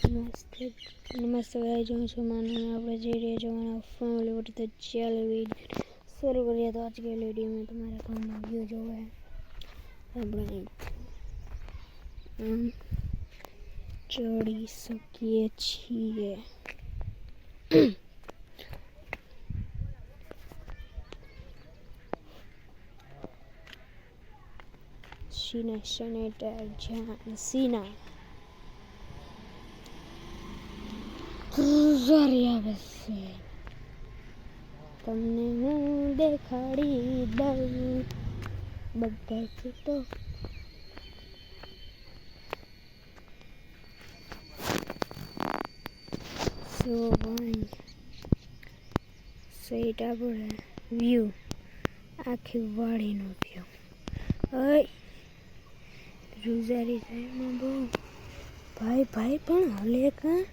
નમસ્તે નમસ્તે ભાઈ જોઉં છું માનું આપણે જઈ રહ્યા જવાના ફેમિલી વોટ તો ચાલો વિડીયો શરૂ કરીએ તો આજ કે વિડીયોમાં તમારે કામનો વ્યૂ જોવે આપણે આમ ચડી શકીએ છીએ સીના સેનેટર જ્યાં સીના ક્રુઝર આવે છે તમને હું દેખાડી દઉં બધા તો સો ભાઈ સેટ આપણે વ્યૂ આખી વાડીનો વ્યૂ અય રૂઝારી સાઈડમાં બહુ ભાઈ ભાઈ પણ હલે કાં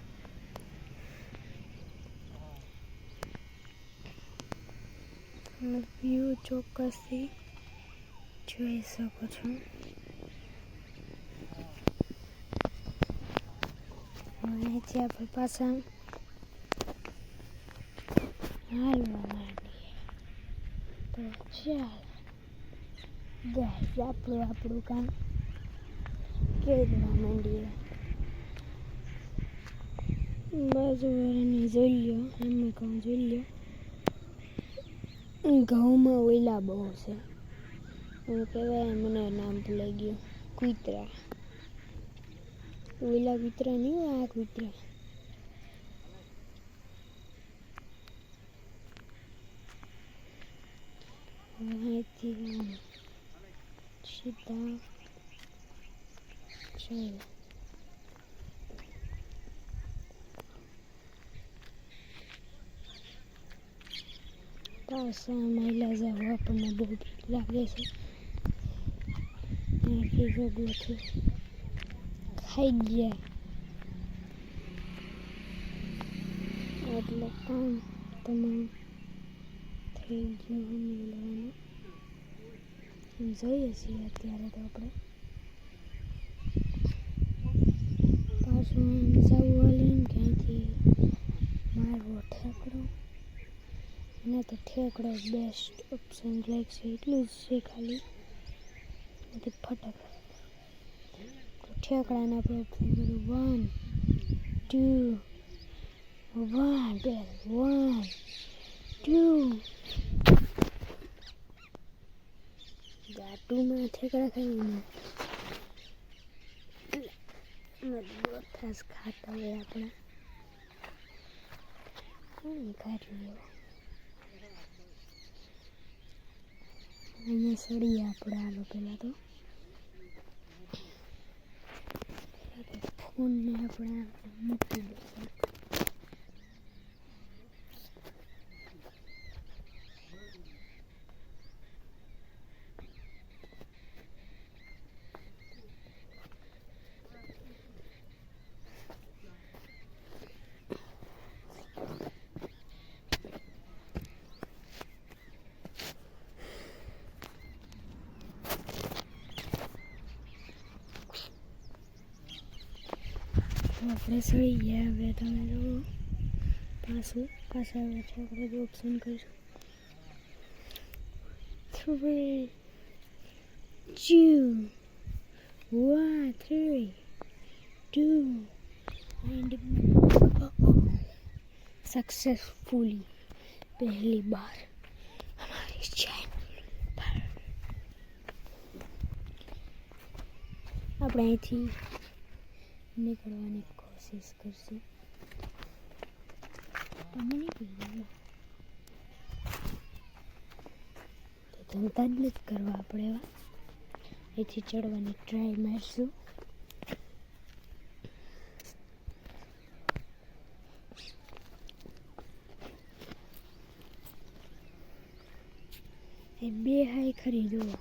વ્યૂ ચોક્કસથી જોઈ શકો છો. અહીંથી આપણે પાછા હાલવા માંડીએ, તો ચાલ આપણું આપણું કામ કરવા માંડીએ. બાજુ બાજુવાળાને જોઈ લો એમને કહું જોઈ લો ઘઉંમાં ઓયલા બહુ છે. હું કહેવાય, મને નામ ભૂલાઈ ગયું. કૂતરા. ઓયલા કૂતરા નહીં હોય, આ કૂતરા. અહીંથી સીધા. પાછા મહિલા જવું આપણને બહુ બીક લાગે છે અહીંથી ભગવતી ખાઈ ગયા એટલે કામ તમામ થઈ ગયું મેળવાનું જોઈએ છીએ અત્યારે તો આપણે પાછું જવું હોય હાલીને ક્યાંથી મારવો ઠેકડો એને તો ઠેકડો બેસ્ટ ઓપ્શન લાઈક છે. એટલું જ છે ખાલી. નથી ફટાક ઠેકડાને આપણે ઓપ્શન કર્યું one two one one two ગાટુમાં ઠેકડા ખાઈને મજબૂત ખાતા હોય આપણે. કોણ ખાટલું લેવું અહીંયા સળીએ આપણે આલો પહેલાં તો ફોનને આપણે મૂકી દઈએ આપણે સળી ગયા હવે તમે જુઓ પાછું પાછા આવે છે આપણે જો ઓપ્શન કરીશું three two one three two and successfully पहली बार हमारी चैनल पर આપણે અહીંથી નીકળવાની કોશિશ કરશું તમે નીકળી જાઓ તો ધંધા જ કરવા આપણે એવા એથી ચડવાની ટ્રાય મારશું એ બે હાઈ ખરી જુઓ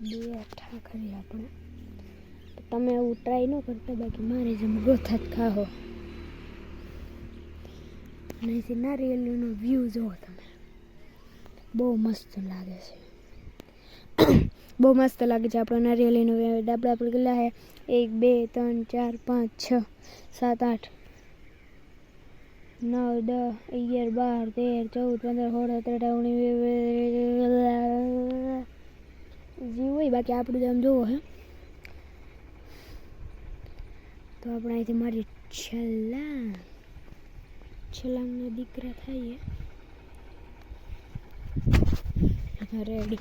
બે અઠા ખરી આપણે તમે એવું ટ્રાય ન કરતા બાકી મારે જેમ ગોથા જ ખાઓ અને અહીંથી વ્યૂ જુઓ તમે બહુ મસ્ત લાગે છે બહુ મસ્ત લાગે છે આપણો નારિયેળીનો ડાબડા આપણે ગયેલા છે એક બે ત્રણ ચાર પાંચ છ સાત આઠ નવ દસ અગિયાર બાર તેર ચૌદ પંદર સોળ સત્તર ઓગણીસ જી હોય બાકી આપણું જેમ જોવો હે તો આપણે અહીંથી મારી છેલ્લા છલાંગના દીકરા થઈએ. રેડી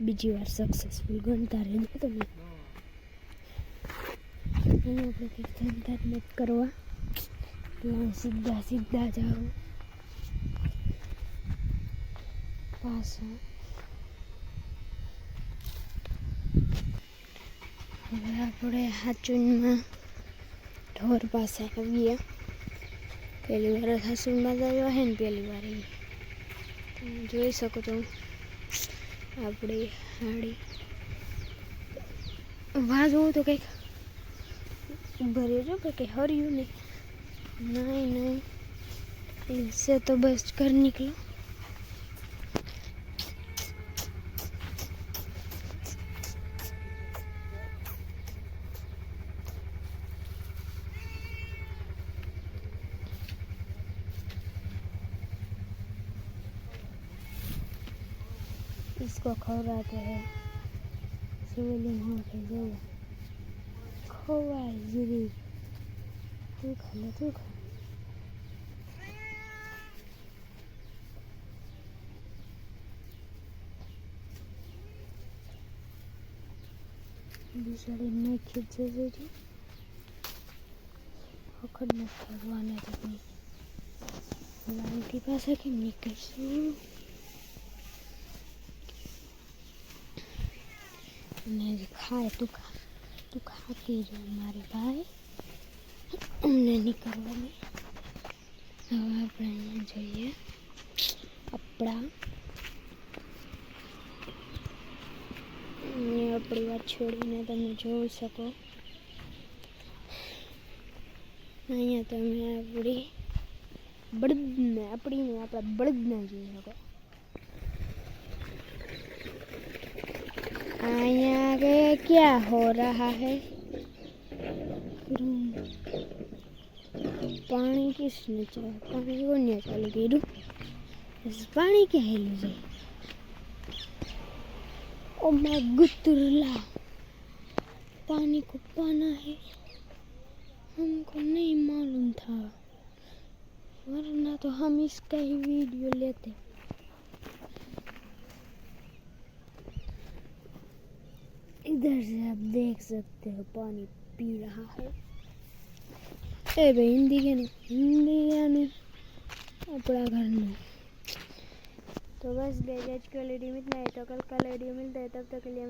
બીજી વાર સક્સેસફુલ ગણતા રહેજો તમે. અને આપણે કંઈક કરવા. સીધા સીધા જાઓ. પાછા. હવે આપણે હાચુનમાં ठोर पास है अभी है पहली बार था सुन मज़ा जो है पहली बार ही जो ही सको तो आप हाड़ी वहाँ जो तो कहीं भरे जो कहीं हर नहीं नहीं नहीं इससे तो बस कर निकलो इसको खवराते हैं शिवलिंग हो के जरूर ખવાય જરી તું ખા લે તું ખા બિચારી નાખી જ જરી વખત ન કરવાને તમે લાંકી પાસે કેમ નીકળશું અને જે ખાય તું ખા તું ખાતી રહે મારી ભાઈ અમને નીકળવાની હવે આપણે અહીંયા જોઈએ આપણા અહીંયા આપણી વાત છોડીને તમે જોઈ શકો અહીંયા તમે આપણી બળદને આપણી આપણા બળદને જોઈ શકો आया क्या हो रहा है? पानी किसने चला पानी को निकल गिरू इस पानी के है मुझे। ओ मैं गुतरला। पानी को पाना है। हमको नहीं मालूम था। वरना तो हम इसका ही वीडियो लेते। हैं इधर से आप देख सकते हो, पानी पी रहा है। ए भाई, हिंदी के नहीं, हिंदी यानी अपना घर में। तो बस बेज आज के लिए इतना है तो कल का वीडियो मिलता है, तब तक के लिए